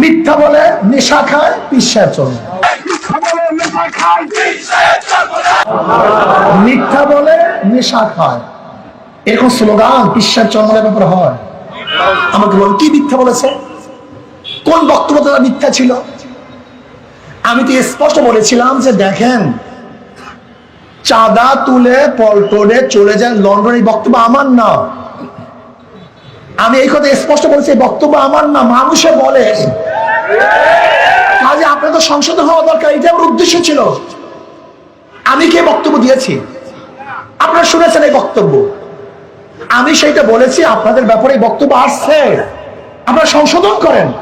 মিথ্যা বলে নেশা খায় পিসার চলে। মিথ্যা বলে নেশা খায়। এরকম স্লোগান পিসার চন্দ্রের ব্যাপারে হয়। আমাকে বল, কি মিথ্যা বলেছে? কোন বক্তব্য তারা মিথ্যা ছিল? আমি তো স্পষ্ট বলেছিলাম যে দেখেন, চাঁদা তুলে পল্টনে চলে যান লন্ডন এই বক্তব্য আমার না। আমি এই কথা স্পষ্ট বলেছি বক্তব্য আমার না, মানুষে বলে। কাজে আপনার তো সংশোধন হওয়া দরকার, এটা আমার উদ্দেশ্য ছিল। আমি কে বক্তব্য দিয়েছি? আপনারা শুনেছেন এই বক্তব্য। আমি সেইটা বলেছি, আপনাদের ব্যাপারে বক্তব্য আসছে। আপনারা সংশোধন করেন।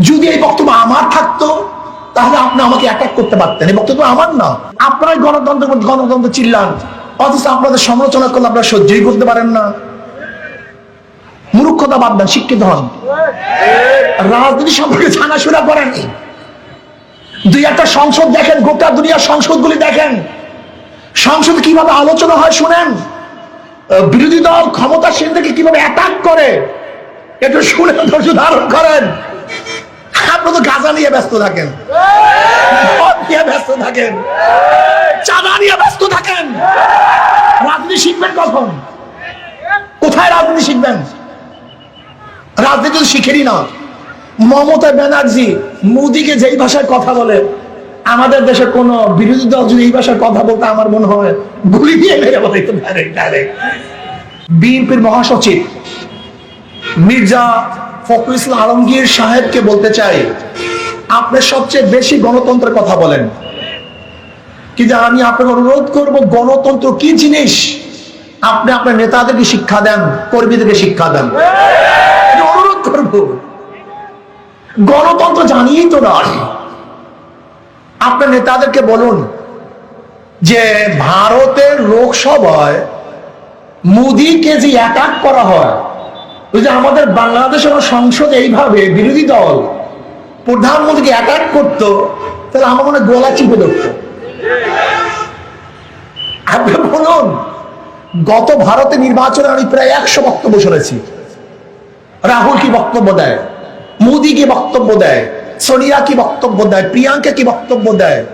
যদি এই বক্তব্য আমার থাকতো, তাহলে আপনি আমাকে অ্যাটাক করতে পারতেন। এই বক্তব্য আমার না। আপনারাই গণতন্ত্র গণতন্ত্র চিল্লান। অথচ আপনাদের সমালোচনা করলে আপনারা সহ্যই করতে পারেন না। মূর্খতা বাদ দেন, শিক্ষিত হন। রাজনীতি সম্পর্কে জানাশোনা করেন। দুই একটা সংসদ দেখেন, গোটা দুনিয়ার সংসদগুলি দেখেন। সংসদ কীভাবে আলোচনা হয় শুনেন? বিরোধী দল ক্ষমতাসীনদেরকে কীভাবে অ্যাটাক করে? একটু শুনে ধৈর্য ধারণ করেন। আপনি তো গাঁজা নিয়ে ব্যস্ত থাকেন। নিয়ে ব্যস্ত থাকেন। চাঁদা নিয়ে ব্যস্ত থাকেন। রাজনীতি শিখবেন কখন? কোথায় রাজনীতি শিখবেন? রাজনীতি শিখেনি না। মমতা ব্যানার্জি মোদিকে যেই ভাষায় কথা বলে, আমাদের দেশে কোন বিরোধী দল যদি এই ভাষায় কথা বলতে আমার মনে হয় গুলি দিয়ে মেরে বলে বিএনপির মহাসচিব মির্জা ফখরুল ইসলাম আলমগীর সাহেবকে বলতে চাই, আপনি সবচেয়ে বেশি গণতন্ত্রের কথা বলেন। কিন্তু আমি আপনাকে অনুরোধ করব, গণতন্ত্র কি জিনিস? আপনি আপনার নেতাদেরকে শিক্ষা দেন, কর্মীদেরকে শিক্ষা দেন। করব? গণতন্ত্র জানিয়েই তো নয় আপনার নেতাদেরকে বলুন যে ভারতের লোকসভায় মোদীকে যে অ্যাটাক করা হয়, ওই যে আমাদের বাংলাদেশের সংসদে এইভাবে বিরোধী দল প্রধানমন্ত্রীকে অ্যাটাক করতো, তাহলে আমার মনে গলা চিপে ধরত। আপনি বলুন, গত ভারতে নির্বাচনে আমি প্রায় একশো বক্তব্য শুনেছি। রাহুল কি বক্তব্য দেয়? মোদি কি বক্তব্য দেয়? সোনিয়া কি বক্তব্য দেয়? প্রিয়াঙ্কা কি বক্তব্য দেয়?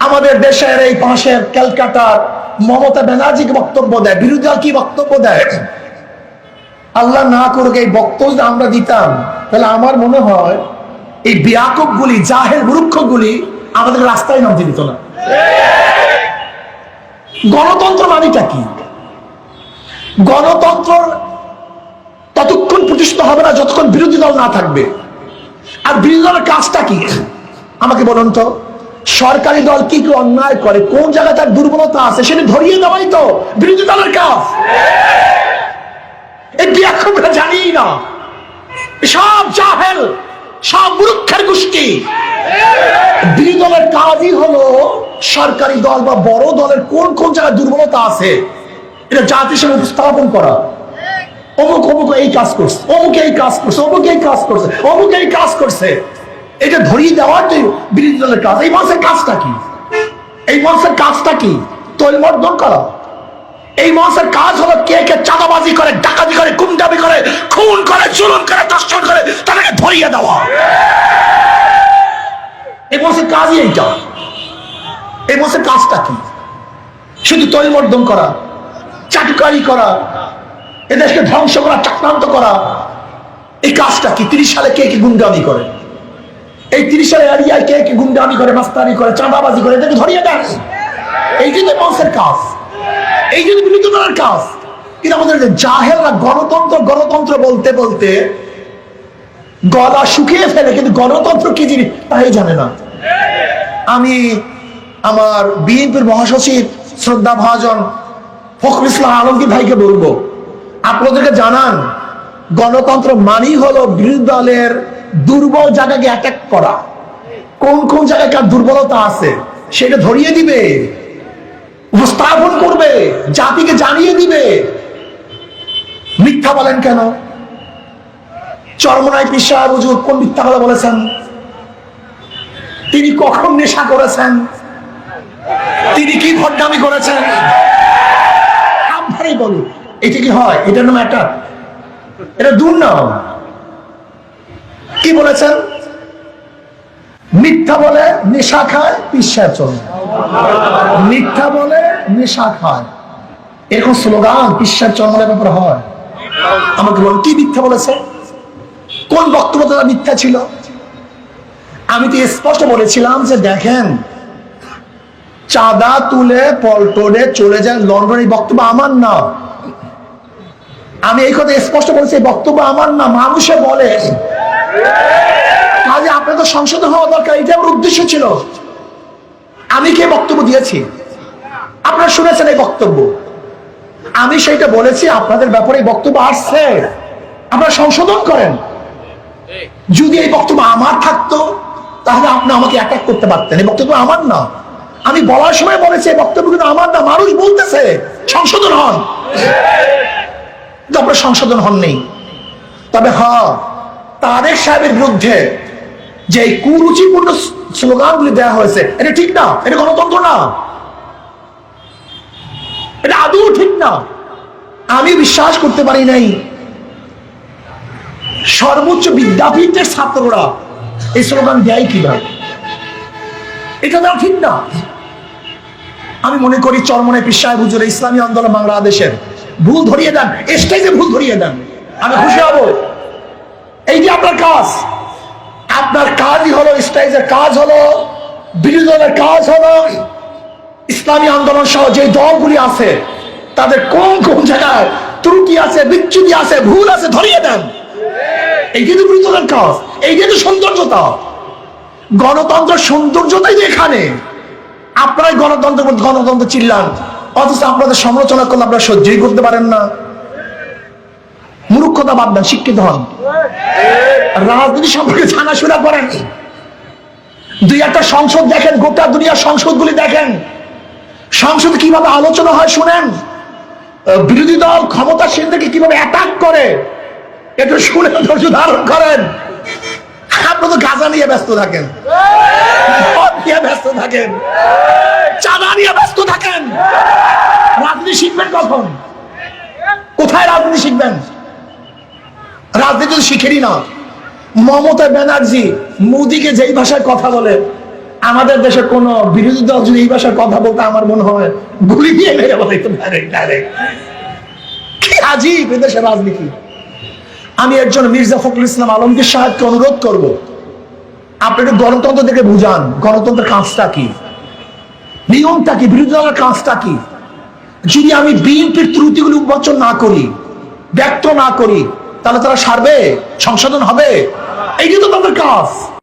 আমাদের দেশের এই পাশের ক্যালকাটার মমতা ব্যানার্জি কি বক্তব্য দেয়? বিরোধী দল কি বক্তব্য দেয়? আল্লাহ না করুক এই বক্তব্য আমরা দিতাম, তাহলে আমার মনে হয় এই বিয়াকব গুলি জাহের গুলি আমাদের রাস্তায় নামতে দিত না। গণতন্ত্র মানেটা কি? গণতন্ত্র ততক্ষণ প্রতিষ্ঠিত হবে না, যতক্ষণ বিরোধী দল না থাকবে। আর বিরোধী দলের কাজটা কি? আমাকে বলুন তো, সরকারি দল কি কি অন্যায় করে? কোন জায়গায় তার দুর্বলতা আছে? সেটা ধরিয়ে দেওয়াই তো বিরোধী দলের কাজ। এই বিয়াক্ষরা জানি না? সব জাহেল, সব মূর্খের গোষ্ঠী। বিরোধী দলের কাজই হলো সরকারি দল বা বড় দলের কোন কোন জায়গায় দুর্বলতা আছে, এটা জাতি হিসেবে উপস্থাপন করা। অমুক অমুক এই কাজ করছে, অমুক এই কাজ করছে, অমুক এই কাজ করছে, অমুক এই কাজ করছে। এটা ধরিয়ে দেওয়ার তো বিরোধী দলের কাজ, এই মাসের কাজটা কি? এই মাসের কাজটা কি? তৈলমর্দন করা। এই মাসের কাজ হলো কে কে চাঁদাবাজি করে, ডাকাতি করে, গুন্ডামি করে, খুন করে, জুলুম করে দর্শন করে, তাদেরকে ধরিয়ে দেওয়া। এই মাসের কাজই এইটা। এই মাসের কাজটা কি? শুধু তৈলমর্দন করা, চাটকারি করা এদেশকে ধ্বংস করা, চক্রান্ত করা, এই কাজটা কি? তিরিশ সালে কে কি গুন্ডামি করে? এই তিরিশ সালে এরিয়ায় কে কি গুন্ডামি করে, মাস্তানি করে, চাঁদাবাজি করে? এদেরকে ধরিয়ে দেন। এই যে মঞ্চের কাজ। এই যে বিরোধী দলের কাজ। কিন্তু আমাদের জাহেলরা গণতন্ত্র গণতন্ত্র বলতে বলতে গলা শুকিয়ে ফেলে, কিন্তু গণতন্ত্র কি জিনিস? তাই জানে না। আমি আমার বিএনপির মহাসচিব, শ্রদ্ধা ভাজন ফখরুল ইসলাম আলমগীর ভাইকে বলব আপনাদেরকে জানান। গণতন্ত্র মানেই হলো বিরোধী দলের দুর্বল জায়গাকে অ্যাটাক করা। কোন কোন জায়গায় কার দুর্বলতা আছে, সেটা ধরিয়ে দিবে, উপস্থাপন করবে, জাতিকে জানিয়ে দিবে। মিথ্যা বলেন কেন? চরমনায় পিসা হুজুর কোন মিথ্যা কথা বলেছেন? তিনি কখন নেশা করেছেন? তিনি কি ভণ্ডামি করেছেন? বলুন। এটা কি হয়? এটার নাম একটা এটা দুর্নাম। কি বলেছেন? মিথ্যা বলে নেশা খায় পিসার চলে। মিথ্যা বলে নেশা খায়। এরকম স্লোগান পিসার চরমের ব্যাপারে হয়। আমাকে বলুন, কি মিথ্যা বলেছে? কোন বক্তব্য তারা মিথ্যা ছিল? আমি তো স্পষ্ট বলেছিলাম যে দেখেন, চাঁদা তুলে, পল্টনে চলে যায়, লন্ডন এই বক্তব্য আমার না। আমি এই কথা স্পষ্ট বলেছি বক্তব্য আমার না, মানুষে বলে। কাজে আপনাদের সংশোধন হওয়া দরকার, এটা আমার উদ্দেশ্য ছিল। আমি কে বক্তব্য দিয়েছি? আপনারা শুনেছেন এই বক্তব্য। আমি সেইটা বলেছি, আপনাদের ব্যাপারে এই বক্তব্য আসছে। আপনারা সংশোধন করেন। যদি এই বক্তব্য আমার থাকতো, তাহলে আপনি আমাকে অ্যাটাক করতে পারতেন। এই বক্তব্য আমার না। আমি বলার সময় বলেছি, এই বক্তব্য কিন্তু আমার না, মানুষ বলতেছে। সংশোধন হন। আপনার সংশোধন হননি তবে হ্যাঁ তাদের সাহেবের বিরুদ্ধে যে কুরুচিপূর্ণ স্লোগানগুলি দেওয়া হয়েছে, এটা ঠিক না, এটা গণতন্ত্র না। এটা আদৌ ঠিক না। আমি বিশ্বাস করতে পারি নাই। সর্বোচ্চ বিদ্যাপীঠের ছাত্ররা এই স্লোগান দেয় কীভাবে? এটা দেওয়া ঠিক না। আমি মনে করি চরমনে পিসায় হুজুর ইসলামী আন্দোলন বাংলাদেশের ভুল ধরিয়ে দেন, স্টেজে ভুল ধরিয়ে দেন। আমি খুশি হব। এই যে আপনার কাজ, আপনার কাজই হলো স্টেজের কাজ হলো বিরোধী কাজ হলো, ইসলামী আন্দোলন সহ যে দলগুলি আছে, তাদের কোন কোন জায়গায় ত্রুটি আছে বিচ্ছুতি আছে, ভুল আছে, ধরিয়ে দেন। এই কিন্তু বিরোধী কাজ, এই কিন্তু সৌন্দর্যতা। গণতন্ত্র সৌন্দর্যতাই যে এখানে। আপনারাই গণতন্ত্র গণতন্ত্র চিল্লান। অথচ আপনাদের সমালোচনা করলে আপনারা সহ্যই করতে পারেন না। মূর্খতা বাদ দেন, শিক্ষিত হন। রাজনীতি সম্পর্কে জানাশোনা করেন। দুই একটা সংসদ দেখেন, গোটা দুনিয়ার সংসদগুলি দেখেন। সংসদে কীভাবে আলোচনা হয় শুনেন? বিরোধী দল ক্ষমতাসীনদেরকে কীভাবে অ্যাটাক করে? একটু শুনে ধারণ করেন। আপনি তো গাজা নিয়ে ব্যস্ত থাকেন। থাকেন। চাঁদা নিয়ে ব্যস্ত থাকেন। রাজনীতি শিখবেন কখন? কোথায় রাজনীতি শিখবেন? রাজনীতি তো শিখেনি না। মমতা ব্যানার্জি মোদিকে যেই ভাষায় কথা বলে, আমাদের দেশে কোন বিরোধী দল যদি এই ভাষায় কথা বলতে আমার মনে হয় গুলি দিয়ে মেরে বলে ডাইরেক্ট ডাইরেক্ট রাজনীতি। আমি একজন মির্জা ফখরুল ইসলাম আলমগীর সাহেবকে অনুরোধ করব আপনি একটু গণতন্ত্র থেকে বুঝান। গণতন্ত্রের কাজটা কি? নিয়মটা কি? বিরোধী দলের কাজটা কি? যদি আমি বিএনপির ত্রুটিগুলি উন্মোচন না করি ব্যক্ত না করি, তাহলে তারা সারবে? সংশোধন হবে? এইটি তো তাদের কাজ।